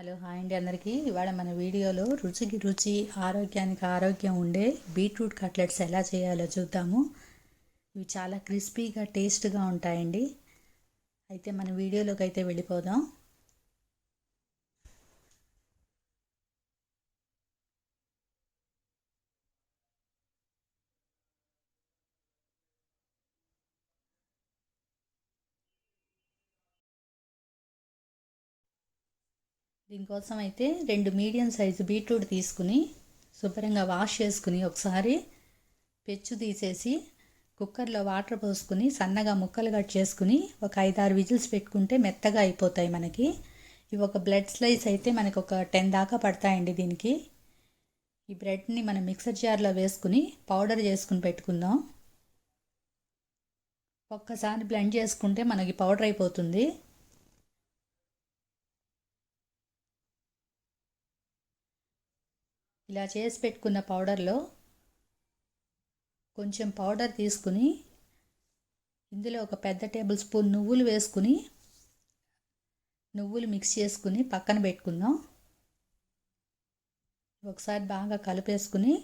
Hello hi అండి అందరికీ. ఇవాళ మన వీడియోలో రుచికి రుచి ఆరోగ్యానికి ఆరోగ్యం ఉండే బీట్రూట్ కట్లెట్స్ ఎలా చేయాలో చూద్దాము. ఇవి చాలా క్రిస్పీగా టేస్ట్గా ఉంటాయండి. అయితే మన వీడియోలోకి అయితే వెళ్ళిపోదాం. దీనికోసం అయితే రెండు మీడియం సైజు బీట్రూట్ తీసుకుని శుభ్రంగా వాష్ చేసుకుని ఒకసారి పెచ్చు తీసేసి కుక్కర్లో వాటర్ పోసుకుని సన్నగా ముక్కలు కట్ చేసుకుని ఒక ఐదారు విజిల్స్ పెట్టుకుంటే మెత్తగా అయిపోతాయి మనకి. ఇవి ఒక బ్లడ్ స్లైస్ అయితే మనకు ఒక టెన్ దాకా పడతాయండి దీనికి. ఈ బ్రెడ్ని మనం మిక్సర్ జార్లో వేసుకుని పౌడర్ చేసుకుని పెట్టుకుందాం. ఒక్కసారి బ్లెండ్ చేసుకుంటే మనకి పౌడర్ అయిపోతుంది. ఇలా చేసి పెట్టుకున్న పౌడర్లో కొంచెం పౌడర్ తీసుకుని ఇందులో ఒక పెద్ద టేబుల్ స్పూన్ నువ్వులు వేసుకుని నువ్వులు మిక్స్ చేసుకుని పక్కన పెట్టుకుందాం. ఒకసారి బాగా కలిపేసుకుని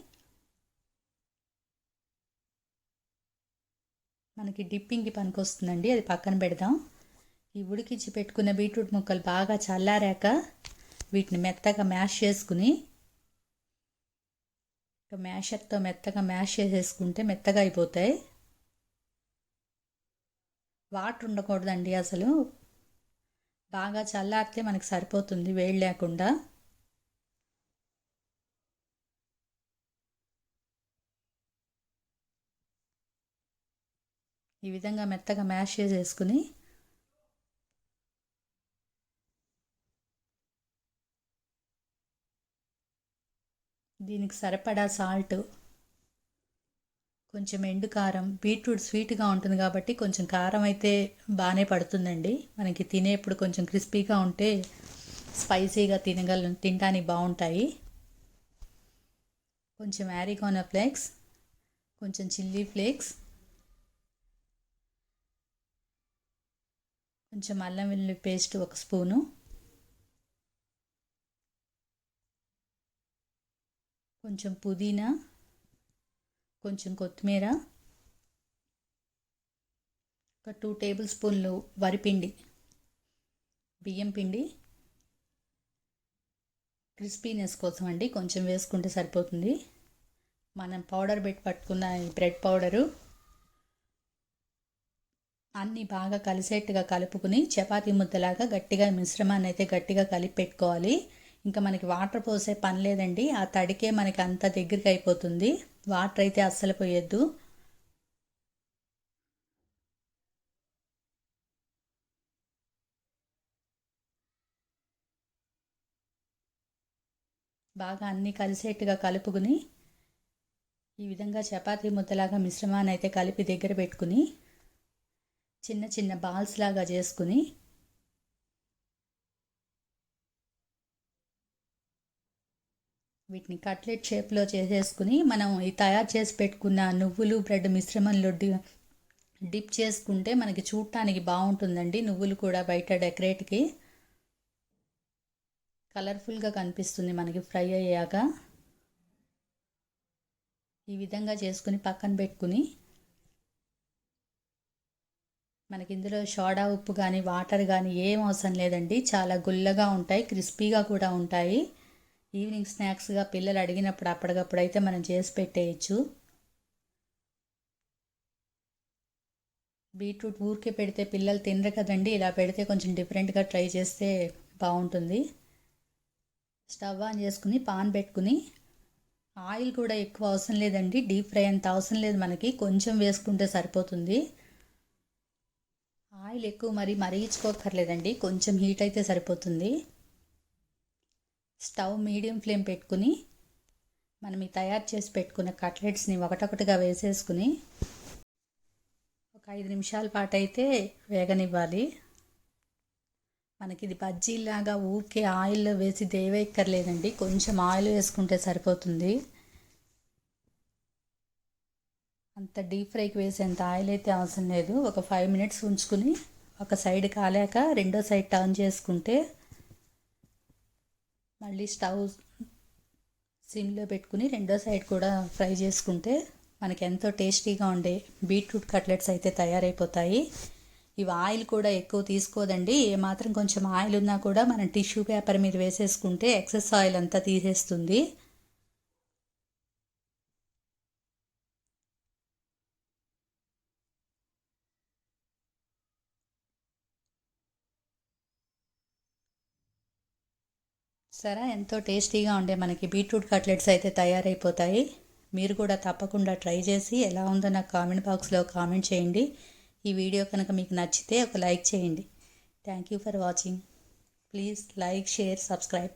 మనకి డిప్పింగ్కి పనికి వస్తుందండి అది పక్కన పెడదాం. ఈ ఉడికించి పెట్టుకున్న బీట్రూట్ ముక్కలు బాగా చల్లారాక వీటిని మెత్తగా మ్యాష్ చేసుకుని ఇక మ్యాషర్తో మెత్తగా మ్యాష్ చేసేసుకుంటే మెత్తగా అయిపోతాయి. వాటర్ ఉండకూడదండి అసలు. బాగా చల్లారితే మనకి సరిపోతుంది వేడి లేకుండా. ఈ విధంగా మెత్తగా మ్యాష్ చేసేసుకుని దీనికి సరిపడా సాల్ట్ కొంచెం ఎండు కారం బీట్రూట్ స్వీట్గా ఉంటుంది కాబట్టి కొంచెం కారం అయితే బాగానే పడుతుందండి. మనకి తినేప్పుడు కొంచెం క్రిస్పీగా ఉంటే స్పైసీగా తినగల తినడానికి బాగుంటాయి. కొంచెం యారికోనా ఫ్లేక్స్ కొంచెం చిల్లీ ఫ్లేక్స్ కొంచెం అల్లం వెల్లుల్లి పేస్ట్ ఒక స్పూను. కొంచెం పుదీనా కొంచెం కొత్తిమీర ఒక టూ టేబుల్ స్పూన్లు వరిపిండి బియ్యం పిండి క్రిస్పీనెస్ కోసం అండి కొంచెం వేసుకుంటే సరిపోతుంది. మనం పౌడర్ పెట్టి పట్టుకున్న ఈ బ్రెడ్ పౌడరు అన్నీ బాగా కలిసేట్టుగా కలుపుకుని చపాతీ ముద్దలాగా గట్టిగా మిశ్రమాన్ని అయితే గట్టిగా కలిపి పెట్టుకోవాలి. ఇంకా మనకి వాటర్ పోసే పని లేదండి. ఆ తడికే మనకి అంత దగ్గరికి అయిపోతుంది. వాటర్ అయితే అస్సలు పోయొద్దు. బాగా అన్నీ కలిసేట్టుగా కలుపుకుని ఈ విధంగా చపాతీ ముద్దలాగా మిశ్రమాన్ని అయితే కలిపి దగ్గర పెట్టుకుని చిన్న చిన్న బాల్స్ లాగా చేసుకుని వీటిని కట్లెట్ షేప్లో చేసేసుకుని మనం ఈ తయారు చేసి పెట్టుకున్న నువ్వులు బ్రెడ్ మిశ్రమంలో డిప్ చేసుకుంటే మనకి చూడటానికి బాగుంటుందండి. నువ్వులు కూడా బయట డెకరేట్కి కలర్ఫుల్గా కనిపిస్తుంది మనకి ఫ్రై అయ్యాక. ఈ విధంగా చేసుకుని పక్కన పెట్టుకుని మనకి ఇందులో సోడా ఉప్పు కానీ వాటర్ కానీ ఏం అవసరం లేదండి. చాలా గుల్లగా ఉంటాయి క్రిస్పీగా కూడా ఉంటాయి. ఈవినింగ్ స్నాక్స్గా పిల్లలు అడిగినప్పుడు అప్పటికప్పుడు అయితే మనం చేసి పెట్టేయచ్చు. బీట్రూట్ ఊరికే పెడితే పిల్లలు తినరు కదండి ఇలా పెడితే కొంచెం డిఫరెంట్గా ట్రై చేస్తే బాగుంటుంది. స్టవ్ ఆన్ చేసుకుని పాన్ పెట్టుకుని ఆయిల్ కూడా ఎక్కువ అవసరం లేదండి డీప్ ఫ్రై అంత అవసరం లేదు మనకి కొంచెం వేసుకుంటే సరిపోతుంది. ఆయిల్ ఎక్కువ మరి మరిగించుకోకర్లేదండి కొంచెం హీట్ అయితే సరిపోతుంది. స్టవ్ మీడియం ఫ్లేమ్ పెట్టుకుని మనం ఈ తయారు చేసి పెట్టుకున్న కట్లెట్స్ని ఒకటొకటిగా వేసేసుకుని ఒక ఐదు నిమిషాల పాటు అయితే వేగనివ్వాలి. మనకి ఇది బజ్జీలాగా ఊరికే ఆయిల్లో వేసి దేవేక్కర్లేదండి కొంచెం ఆయిల్ వేసుకుంటే సరిపోతుంది. అంత డీప్ ఫ్రైకి వేసేంత ఆయిల్ అయితే అవసరం లేదు. ఒక ఫైవ్ మినిట్స్ ఉంచుకుని ఒక సైడ్ కాలేక రెండో సైడ్ టర్న్ చేసుకుంటే మళ్ళీ స్టవ్ సిమ్లో పెట్టుకుని రెండో సైడ్ కూడా ఫ్రై చేసుకుంటే మనకి ఎంతో టేస్టీగా ఉండే బీట్రూట్ కట్లెట్స్ అయితే తయారైపోతాయి. ఇవి ఆయిల్ కూడా ఎక్కువ తీసుకోదండి. ఏమాత్రం కొంచెం ఆయిల్ ఉన్నా కూడా మనం టిష్యూ పేపర్ మీద వేసేసుకుంటే ఎక్సెస్ ఆయిల్ అంతా తీసేస్తుంది. సరే ఎంతో టేస్టీగా ఉండే మనకి బీట్రూట్ కట్లెట్స్ అయితే తయారైపోతాయి. మీరు కూడా తప్పకుండా ట్రై చేసి ఎలా ఉందో నాకు కామెంట్ బాక్స్లో కామెంట్ చేయండి. ఈ వీడియో కనుక మీకు నచ్చితే ఒక లైక్ చేయండి. Thank you for watching. Please like share subscribe.